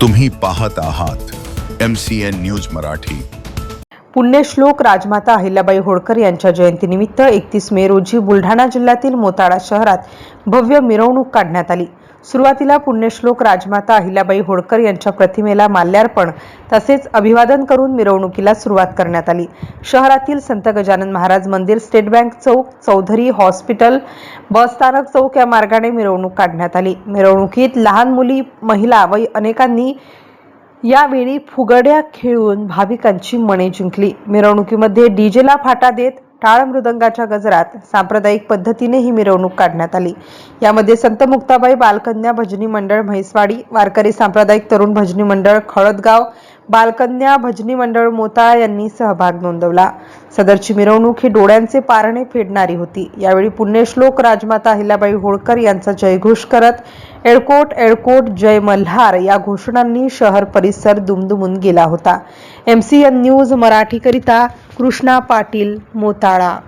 तुम्ही पाहत आहात M C N news Marathi. पुण्यश्लोक राजमाता अहिल्याबाई होळकर यांच्या जयंतीनिमित्त एकतीस मे रोजी बुलढाणा जिल्ह्यातील मोताळा शहरात भव्य मिरवणूक काढण्यात आली. सुरुवातीला पुण्यश्लोक राजमाता अहिल्याबाई होळकर यांच्या प्रतिमेला माल्यार्पण तसेच अभिवादन करून मिरवणुकीला सुरुवात करण्यात आली. शहरातील संत गजानन महाराज मंदिर स्टेट बँक चौक चौधरी हॉस्पिटल बसस्थानक चौक या मार्गाने मिरवणूक काढण्यात आली. मिरवणुकीत लहान मुली महिला व अनेकांनी यावेळी फुगड्या खेळून भाविकांची मने जिंकली. मिरवणुकीमध्ये डीजेला फाटा देत टाळ मृदंगाच्या गजरात सांप्रदायिक पद्धतीने ही मिरवणूक काढण्यात आली. यामध्ये संत मुक्ताबाई बालकन्या भजनी मंडळ म्हैसवाडी वारकरी सांप्रदायिक तरुण भजनी मंडळ खळदगाव बालकन्या भजनी मंडळ मोताळा यांनी सहभाग नोंदवला. सदरची मिरवणूक ही डोळ्यांचे पारणे फेडणारी होती. यावेळी पुण्यश्लोक राजमाता अहिल्याबाई होळकर यांचा जयघोष करत एळकोट एळकोट जय मल्हार या घोषणांनी शहर परिसर दुमदुमून गेला होता. एम सी एन न्यूज मराठीकरिता कृष्णा पाटील मोताळा